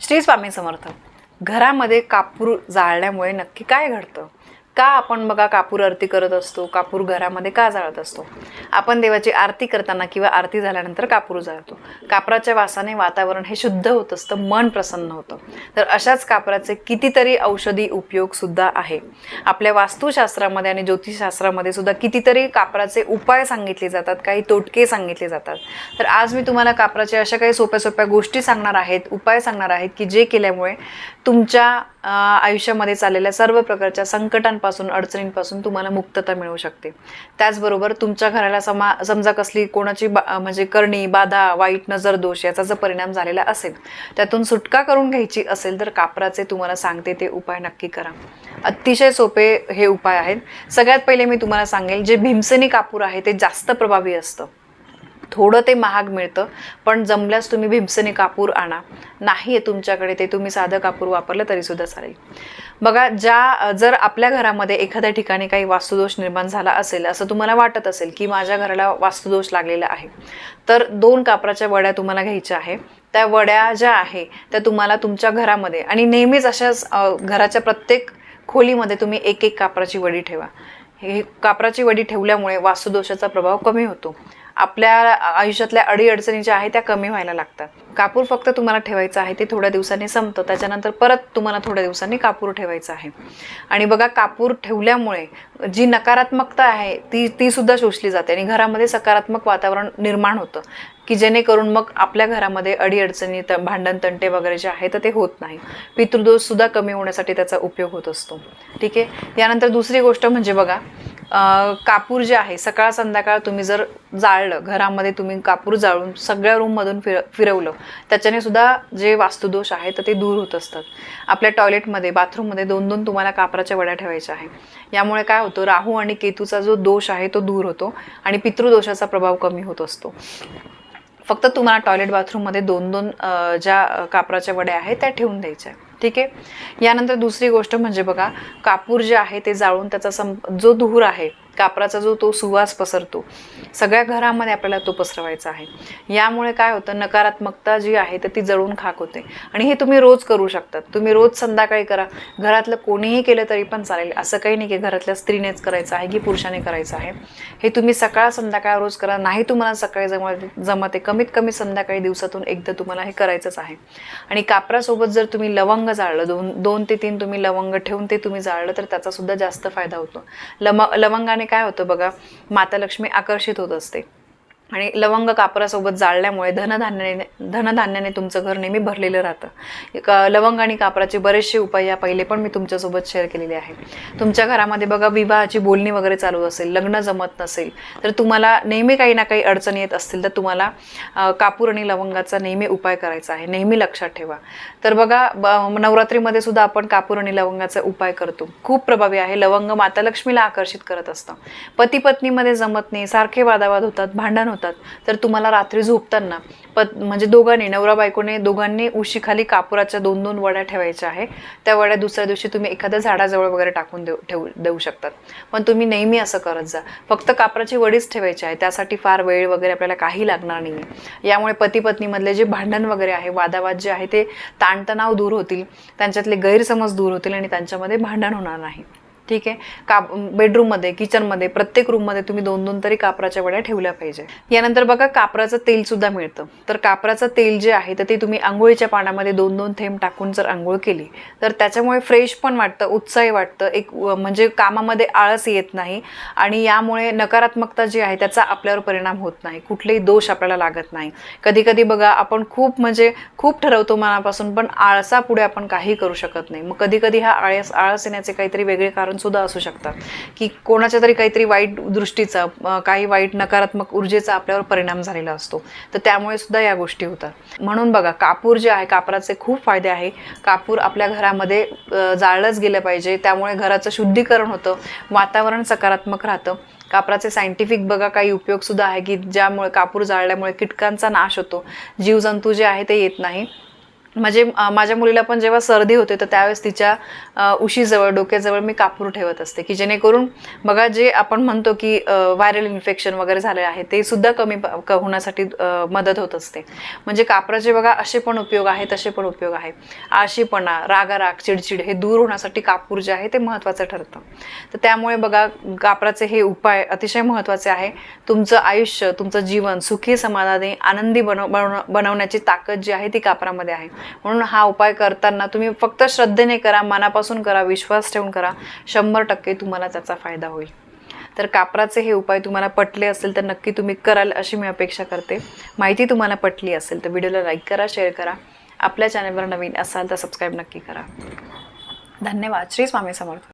श्री स्वामी समर्थ. घरामध्ये कापूर जाळल्यामुळे नक्की काय घडतं? का आपण बघा कापूर आरती करत असतो कापूर घरामध्ये का जाळत असतो? आपण देवाची आरती करताना किंवा आरती झाल्यानंतर कापूर जाळतो. कापराच्या वासाने वातावरण हे शुद्ध होत असतं मन प्रसन्न होतं. तर अशाच कापराचे कितीतरी औषधी उपयोगसुद्धा आहे. आपल्या वास्तुशास्त्रामध्ये आणि ज्योतिषशास्त्रामध्ये सुद्धा कितीतरी कापराचे उपाय सांगितले जातात काही तोटके सांगितले जातात. तर आज मी तुम्हाला कापराच्या अशा काही सोप्या सोप्या गोष्टी सांगणार आहेत उपाय सांगणार आहेत की जे केल्यामुळे तुमच्या आयुष्यामध्ये चाललेल्या सर्व प्रकारच्या संकटांपासून अडचणींपासून तुम्हाला मुक्तता मिळू शकते. त्याचबरोबर तुमच्या घराला समा समजा कसली कोणाची बा म्हणजे करणी बाधा वाईट नजर दोष याचा जर परिणाम झालेला असेल त्यातून सुटका करून घ्यायची असेल तर कापराचे तुम्हाला सांगते ते उपाय नक्की करा. अतिशय सोपे हे उपाय आहेत. सगळ्यात पहिले मी तुम्हाला सांगेल जे भीमसेनी कापूर आहे ते जास्त प्रभावी असतं. थोडं ते महाग मिळतं पण जमल्यास तुम्ही भीमसेने कापूर आणा. नाही आहे तुमच्याकडे ते तुम्ही साधं कापूर वापरलं तरीसुद्धा चालेल. बघा ज्या जर आपल्या घरामध्ये एखाद्या ठिकाणी काही वास्तुदोष निर्माण झाला असेल असं तुम्हाला वाटत असेल की माझ्या घराला वास्तुदोष लागलेला आहे तर दोन कापराच्या वड्या तुम्हाला घ्यायच्या आहे. त्या वड्या ज्या आहे त्या तुम्हाला तुमच्या घरामध्ये आणि नेहमीच अशाच घराच्या प्रत्येक खोलीमध्ये तुम्ही एक एक कापराची वडी ठेवा. हे कापराची वडी ठेवल्यामुळे वास्तुदोषाचा प्रभाव कमी होतो. आपल्या आयुष्यातल्या अडीअडचणी ज्या आहेत त्या कमी व्हायला लागतात. कापूर फक्त तुम्हाला ठेवायचं आहे ते थोड्या दिवसांनी संपतं. त्याच्यानंतर परत तुम्हाला थोड्या दिवसांनी कापूर ठेवायचं आहे. आणि बघा कापूर ठेवल्यामुळे जी नकारात्मकता आहे ती ती सुद्धा शोषली जाते आणि घरामध्ये सकारात्मक वातावरण निर्माण होतं. की जेणेकरून मग आपल्या घरामध्ये अडीअडचणी त भांडण तंटे वगैरे जे आहे तर ते होत नाही. पितृदोष सुद्धा कमी होण्यासाठी त्याचा उपयोग होत असतो. ठीक आहे? यानंतर दुसरी गोष्ट म्हणजे बघा कापूर जे आहे सकाळ संध्याकाळ तुम्ही जर जाळलं घरामध्ये तुम्ही कापूर जाळून सगळ्या रूममधून फिर फिरवलं त्याच्याने सुद्धा जे वास्तुदोष आहे तर ते दूर होत असतात. आपल्या टॉयलेटमध्ये बाथरूममध्ये दोन दोन तुम्हाला कापराच्या वड्या ठेवायच्या आहे यामुळे काय होतं राहू आणि केतूचा जो दोष आहे तो दूर होतो आणि पितृदोषाचा प्रभाव कमी होत असतो. फक्त तुम्हाला टॉयलेट बाथरूममध्ये दोन दोन ज्या कापराच्या वड्या आहेत त्या ठेवून द्यायच्या. ठीक आहे? यानंतर दुसरी गोष्ट म्हणजे बघा कापूर जे आहे ते जाळून त्याचा सं जो धूर आहे कापराचा जो तो सुवास पसरतो सगळ्या घरामध्ये आपल्याला तो पसरवायचा आहे. यामुळे काय होतं नकारात्मकता जी आहे तर ती जळून खाक होते. आणि हे तुम्ही रोज करू शकतात. तुम्ही रोज संध्याकाळी करा. घरातलं कोणीही केलं तरी पण चालेल. असं काही नाही की घरातल्या स्त्रीनेच करायचं आहे की पुरुषाने करायचं आहे. हे तुम्ही सकाळ संध्याकाळ रोज करा. नाही तुम्हाला सकाळी जमत जमते. कमीत कमी संध्याकाळी दिवसातून एकदा तुम्हाला हे करायचंच आहे. आणि कापरासोबत जर तुम्ही लवंग जाळलं दोन दोन ते तीन तुम्ही लवंग ठेवून ते तुम्ही जाळलं तर त्याचा सुद्धा जास्त फायदा होतो. लम लवंगाने काय होतं बघा माता लक्ष्मी आकर्षित होत असते. आणि लवंग कापरासोबत जाळल्यामुळे धनधान्याने धनधान्याने तुमचं घर नेहमी भरलेलं राहतं. एक, लवंग आणि कापराचे बरेचसे उपाय या पहिले पण मी तुमच्यासोबत शेअर केलेले आहे तुमच्या घरामध्ये बघा विवाहाची बोलणी वगैरे चालू असेल लग्न जमत नसेल तर तुम्हाला नेहमी काही ना काही अडचणी येत असतील तर तुम्हाला कापूर आणि लवंगाचा नेहमी उपाय करायचा आहे. नेहमी लक्षात ठेवा. तर बघा ब- नवरात्रीमध्ये सुद्धा आपण कापूर आणि लवंगाचा उपाय करतो. खूप प्रभावी आहे. लवंग माता लक्ष्मीला आकर्षित करत असतं. पती पत्नीमध्ये जमत नाही सारखे वादावाद होतात भांडण होतात. तर तुम्हाला रात्री झोपताना पत म्हणजे दोघांनी नवरा बायकोने दोघांनी उशीखाली कापुराच्या दोन दोन वड्या ठेवायच्या आहे. त्या वड्या दुसऱ्या दिवशी तुम्ही एखाद्या झाडाजवळ वगैरे टाकून देऊ ठेवू देऊ शकतात. पण तुम्ही नेहमी असं करत जा. फक्त कापराची वडीच ठेवायची आहे. त्यासाठी फार वेळ वगैरे आपल्याला काही लागणार नाही आहे यामुळे पती पत्नीमधले जे भांडण वगैरे आहे वादावाद जे आहे ते ताणतणाव दूर होतील त्यांच्यातले गैरसमज दूर होतील आणि त्यांच्यामध्ये भांडण होणार नाही. ठीक आहे? का बेडरूममध्ये किचनमध्ये प्रत्येक रूममध्ये तुम्ही दोन दोन तरी कापराच्या वड्या ठेवल्या पाहिजे. यानंतर बघा कापराचं तेलसुद्धा मिळतं. तर कापराचं तेल जे आहे तर ते तुम्ही आंघोळीच्या पाण्यामध्ये दोन दोन थेंब टाकून जर आंघोळ केली तर त्याच्यामुळे फ्रेश पण वाटतं उत्साही वाटतं. एक व- म्हणजे कामामध्ये आळस येत नाही आणि यामुळे नकारात्मकता जी आहे त्याचा आपल्यावर परिणाम होत नाही. कुठलेही दोष आपल्याला लागत नाही. कधी कधी बघा आपण खूप म्हणजे खूप ठरवतो मनापासून पण आळसापुढे आपण काही करू शकत नाही. मग कधी कधी हा आळस आळस येण्याचे काहीतरी वेगळे कारण सुद्धा असू शकतात. की कोणाच्या तरी काहीतरी वाईट दृष्टीचा काही वाईट नकारात्मक ऊर्जेचा आपल्यावर परिणाम झालेला असतो. तर त्यामुळे सुद्धा या गोष्टी होतात. म्हणून बघा कापूर जे आहे कापराचे खूप फायदे आहे. कापूर आपल्या घरामध्ये जाळलंच गेलं पाहिजे. त्यामुळे घराचं शुद्धीकरण होतं. वातावरण सकारात्मक राहतं. कापराचे सायंटिफिक बघा काही उपयोग सुद्धा आहे की ज्यामुळे कापूर जाळल्यामुळे कीटकांचा नाश होतो. जीवजंतू जे आहे ते येत नाही. म्हणजे माझ्या मुलीला पण जेव्हा सर्दी होते तर त्यावेळेस तिच्या उशीजवळ डोक्याजवळ मी कापूर ठेवत असते की जेणेकरून बघा जे आपण म्हणतो की व्हायरल इन्फेक्शन वगैरे झाले आहे ते सुद्धा कमी क- होण्यासाठी मदत होत असते. म्हणजे कापराचे बघा असे पण उपयोग आहे तसे पण उपयोग आहे आळशीपणा रागाराग चिडचिड हे दूर होण्यासाठी कापूर जे आहे ते महत्त्वाचं ठरतं. तर त्यामुळे बघा कापराचे हे उपाय अतिशय महत्त्वाचे आहे. तुमचं आयुष्य तुमचं जीवन सुखी समाधानी आनंदी बनव बनव- बनवण्याची ताकद जी आहे ती कापरामध्ये आहे. म्हणून हा उपाय करताना तुम्ही फक्त श्रद्धेने करा मनापासून करा विश्वास ठेवून करा. शंभर टक्के तुम्हाला त्याचा फायदा होईल. तर कापराचे हे उपाय तुम्हाला पटले असेल तर नक्की तुम्ही कराल अशी मी अपेक्षा करते. माहिती तुम्हाला पटली असेल तर व्हिडिओला लाईक करा शेअर करा. आपल्या चॅनलवर नवीन असाल तर सबस्क्राईब नक्की करा. धन्यवाद. श्री स्वामी समर्थ.